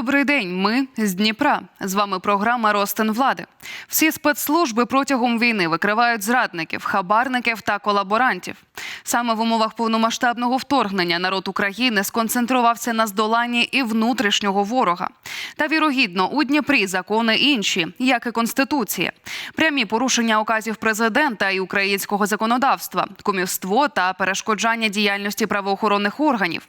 Добрий день. Ми з Дніпра. З вами програма Ростин влади. Всі спецслужби протягом війни викривають зрадників, хабарників та колаборантів. Саме в умовах повномасштабного вторгнення народ України сконцентрувався на здоланні і внутрішнього ворога. Та вірогідно у Дніпрі закони інші, як і конституція, прямі порушення указів президента і українського законодавства, кумівство та перешкоджання діяльності правоохоронних органів.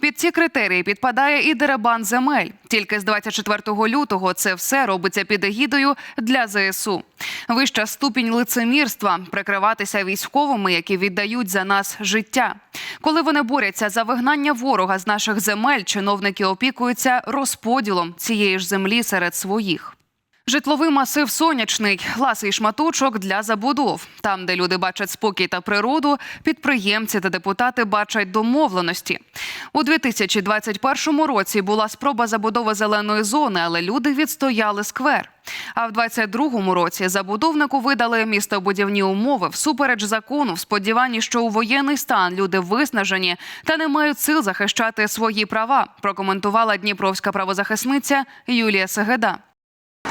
Під ці критерії підпадає і деребан земель. Тільки з 24 лютого це все робиться під егідою для ЗСУ. Вища ступінь лицемірства прикриватися військовими, які віддають за нас життя. Коли вони борються за вигнання ворога з наших земель, чиновники опікуються розподілом цієї ж землі серед своїх. Житловий масив сонячний, ласий шматочок для забудов. Там, де люди бачать спокій та природу, підприємці та депутати бачать домовленості. У 2021 році була спроба забудови зеленої зони, але люди відстояли сквер. А в 22-му році забудовнику видали містобудівні умови всупереч закону, в сподіванні, що у воєнний стан люди виснажені та не мають сил захищати свої права. Прокоментувала дніпровська правозахисниця Юлія Сегеда.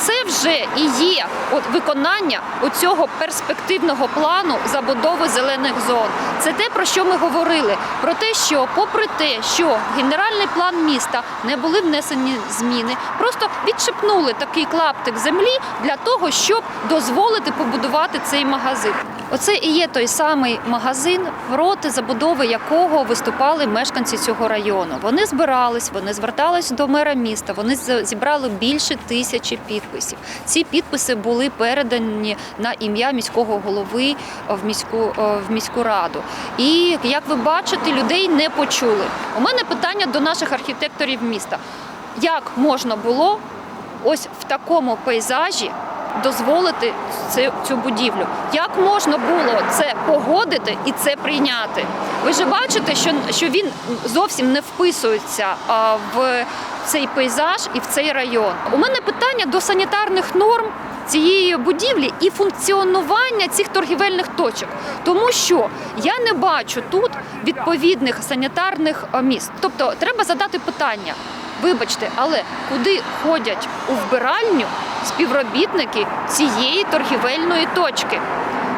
Це вже і є от виконання оцього перспективного плану забудови зелених зон. Це те, про що ми говорили. Про те, що, попри те, що в генеральний план міста не були внесені зміни, просто відшипнули такий клаптик землі для того, щоб дозволити побудувати цей магазин. Оце і є той самий магазин, проти забудови якого виступали мешканці цього району. Вони збирались, вони звертались до мера міста. Вони зібрали більше тисячі підписів. Ці підписи були передані на ім'я міського голови в міську е, в міську раду. І як ви бачите, людей не почули. У мене питання до наших архітекторів міста: як можна було ось в такому пейзажі дозволити цю, будівлю. Як можна було це погодити і це прийняти? Ви ж бачите, що, що він зовсім не вписується в цей пейзаж і в цей район. У мене питання до санітарних норм. Цієї будівлі і функціонування цих торгівельних точок, тому що я не бачу тут відповідних санітарних міст. Тобто треба задати питання: Вибачте, але куди ходять у вбиральню співробітники цієї торгівельної точки?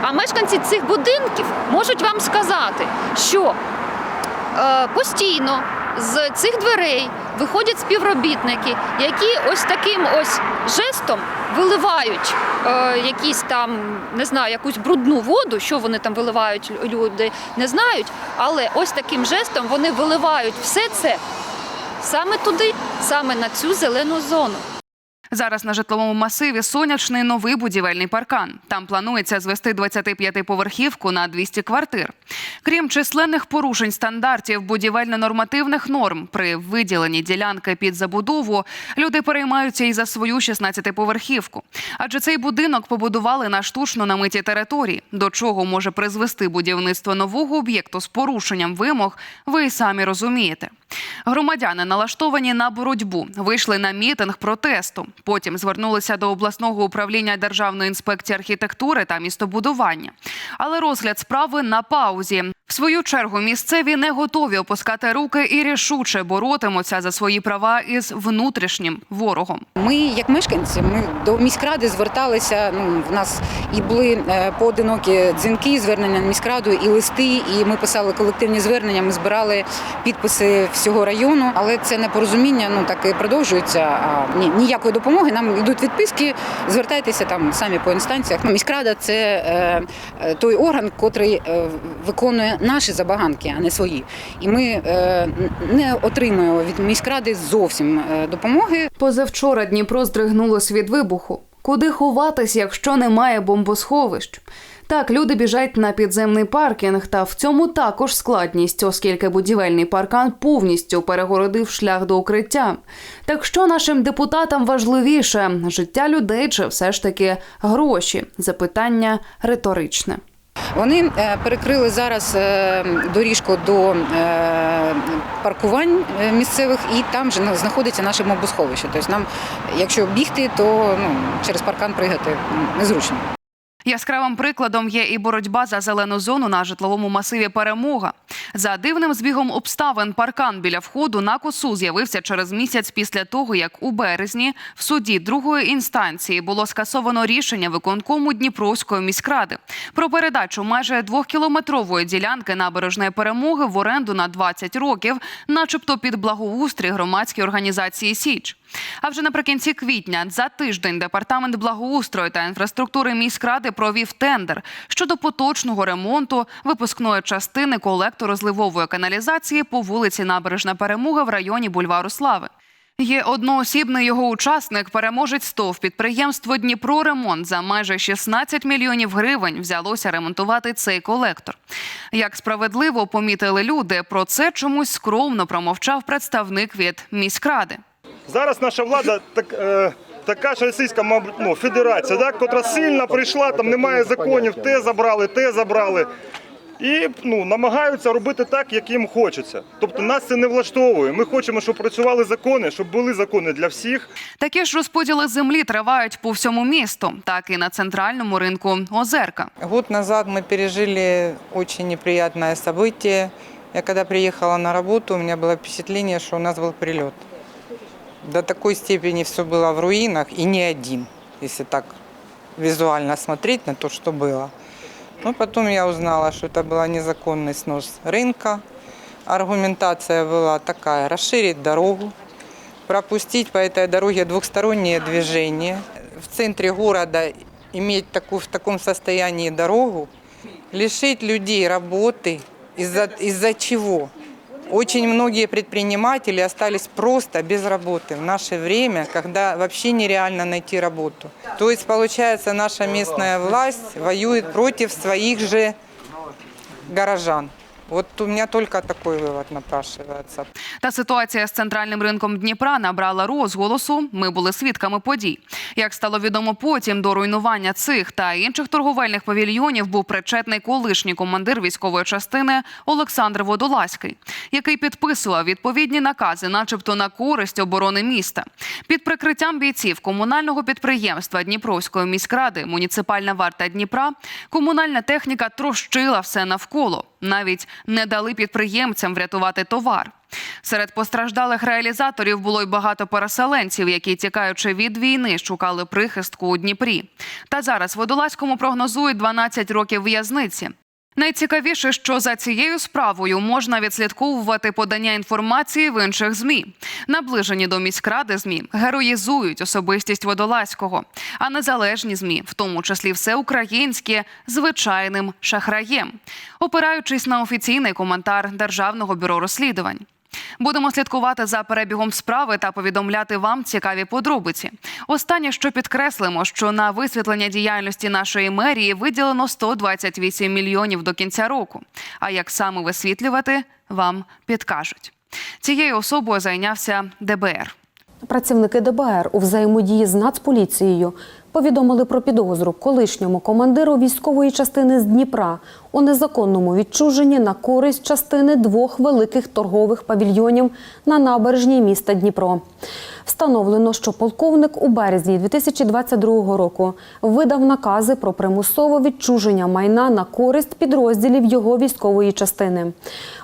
А мешканці цих будинків можуть вам сказати, що е, постійно з цих дверей виходять співробітники, які ось таким ось жестом виливають е, якісь там, не знаю, якусь брудну воду, що вони там виливають люди, не знають. Але ось таким жестом вони виливають все це саме туди, саме на цю зелену зону. Зараз на житловому масиві сонячний новий будівельний паркан. Там планується звести 25-поверхівку на 200 квартир. Крім численних порушень стандартів будівельно-нормативних норм при виділенні ділянки під забудову, люди переймаються і за свою 16-поверхівку. Адже цей будинок побудували на штучно намитій території. До чого може призвести будівництво нового об'єкту з порушенням вимог, ви й самі розумієте. Громадяни налаштовані на боротьбу, вийшли на мітинг протесту. Потім звернулися до обласного управління Державної інспекції архітектури та містобудування. Але розгляд справи на паузі. Свою чергу місцеві не готові опускати руки і рішуче боротимуться за свої права із внутрішнім ворогом. Ми, як мешканці, ми до міськради зверталися. Ну, в нас і були е, поодинокі дзвінки, звернення на міськраду, і листи, і ми писали колективні звернення. Ми збирали підписи всього району, але це непорозуміння ну так і продовжується. А ні, ніякої допомоги. Нам йдуть відписки. Звертайтеся там самі по інстанціях. Ну, Міськрада це е, е, той орган, котрий е, виконує наші забаганки, а не свої. І ми е, не отримуємо від міськради зовсім е, допомоги. Позавчора Дніпро здригнулось від вибуху. Куди ховатись, якщо немає бомбосховищ? Так, люди біжать на підземний паркінг, та в цьому також складність, оскільки будівельний паркан повністю перегородив шлях до укриття. Так що нашим депутатам важливіше життя людей чи все ж таки гроші? Запитання риторичне. Вони е, перекрили зараз е, доріжку до е, паркувань місцевих, і там же знаходиться наше мобосховище. Тобто нам, якщо бігти, то ну, через паркан пригати незручно. Яскравим прикладом є і боротьба за зелену зону на житловому масиві Перемога. За дивним збігом обставин паркан біля входу на косу з'явився через місяць після того, як у березні в суді другої інстанції було скасовано рішення виконкому Дніпровської міськради про передачу майже двохкілометрової ділянки набережної перемоги в оренду на 20 років, начебто під благоустрій громадської організації Січ. А вже наприкінці квітня за тиждень департамент благоустрою та інфраструктури міськради провів тендер щодо поточного ремонту випускної частини колектору зливової каналізації по вулиці Набережна Перемога в районі Бульвару Слави. Є одноосібний його учасник, переможець СТОВ підприємство Дніпроремонт за майже 16 мільйонів гривень взялося ремонтувати цей колектор. Як справедливо помітили люди, про це чомусь скромно промовчав представник від міськради. Зараз наша влада так, е, така ж російська мабуть, ну, федерація, да, котра сильно прийшла, там немає законів, те забрали, те забрали. І ну, намагаються робити так, як їм хочеться. Тобто нас це не влаштовує. Ми хочемо, щоб працювали закони, щоб були закони для всіх. Такі ж розподіли землі тривають по всьому місту, так і на центральному ринку Озерка. Год назад мы пережили очень неприятное событие. Я когда приехала на работу, у меня было впечатление, что у нас был прилет. До такой степени все было в руинах, и не один, если так визуально смотреть на то, что было. Но потом я узнала, что это был незаконный снос рынка. Аргументация была такая, расширить дорогу, пропустить по этой дороге двухстороннее движение. В центре города иметь такую, в таком состоянии дорогу, лишить людей работы, из-за из чего? Очень многие предприниматели остались просто без работы в наше время, когда вообще нереально найти работу. То есть, получается, наша местная власть воюет против своих же горожан. Вот у меня только такой вывод напрашивается. Та ситуація з центральним ринком Дніпра набрала розголосу. Ми були свідками подій. Як стало відомо потім, до руйнування цих та інших торговельних павільйонів був причетний колишній командир військової частини Олександр Водолазький, який підписував відповідні накази, начебто на користь оборони міста. Під прикриттям бійців комунального підприємства Дніпровської міськради муніципальна варта Дніпра комунальна техніка трощила все навколо. Навіть не дали підприємцям врятувати товар. Серед постраждалих реалізаторів було й багато переселенців, які, тікаючи від війни, шукали прихистку у Дніпрі. Та зараз водолазькому прогнозують 12 років в'язниці. Найцікавіше, що за цією справою можна відслідковувати подання інформації в інших змі. Наближені до міськради змі героїзують особистість водолазького, а незалежні змі, в тому числі всеукраїнські, звичайним шахраєм, опираючись на офіційний коментар Державного бюро розслідувань. Будемо слідкувати за перебігом справи та повідомляти вам цікаві подробиці. Останнє, що підкреслимо, що на висвітлення діяльності нашої мерії виділено 128 мільйонів до кінця року. А як саме висвітлювати, вам підкажуть. Цією особою зайнявся ДБР. Працівники ДБР у взаємодії з Нацполіцією повідомили про підозру колишньому командиру військової частини з Дніпра у незаконному відчуженні на користь частини двох великих торгових павільйонів на набережній міста Дніпро. Встановлено, що полковник у березні 2022 року видав накази про примусове відчуження майна на користь підрозділів його військової частини.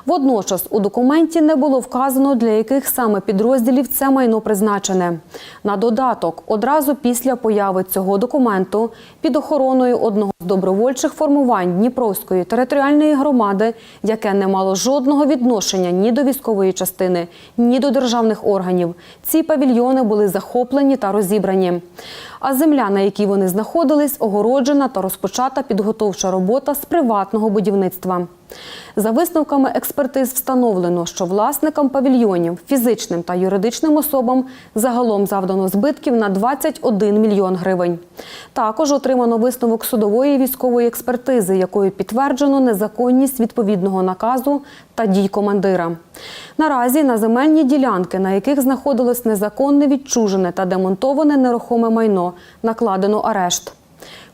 Водночас у документі не було вказано, для яких саме підрозділів це майно призначене. На додаток, одразу після появи цього документу під охороною одного з добровольчих формувань Дніпровської територіальної громади, яке не мало жодного відношення ні до військової частини, ні до державних органів, ці павільйони були захоплені та розібрані. А земля, на якій вони знаходились, огороджена та розпочата підготовча робота з приватного будівництва. За висновками експертиз встановлено, що власникам павільйонів, фізичним та юридичним особам загалом завдано збитків на 21 мільйон гривень. Також отримано висновок судової військової експертизи, якою підтверджено незаконність відповідного наказу та дій командира. Наразі на земельні ділянки, на яких знаходилось незаконне відчужене та демонтоване нерухоме майно, накладено арешт.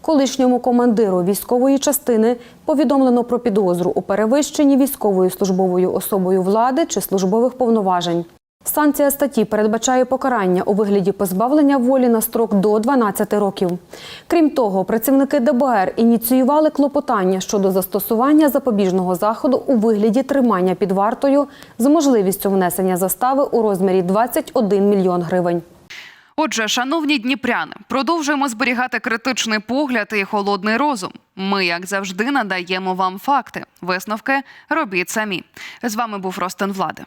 Колишньому командиру військової частини повідомлено про підозру у перевищенні військовою службовою особою влади чи службових повноважень. Санкція статті передбачає покарання у вигляді позбавлення волі на строк до 12 років. Крім того, працівники ДБР ініціювали клопотання щодо застосування запобіжного заходу у вигляді тримання під вартою з можливістю внесення застави у розмірі 21 мільйон гривень. Отже, шановні дніпряни, продовжуємо зберігати критичний погляд і холодний розум. Ми, як завжди, надаємо вам факти. Висновки робіть самі. З вами був Ростен Влади.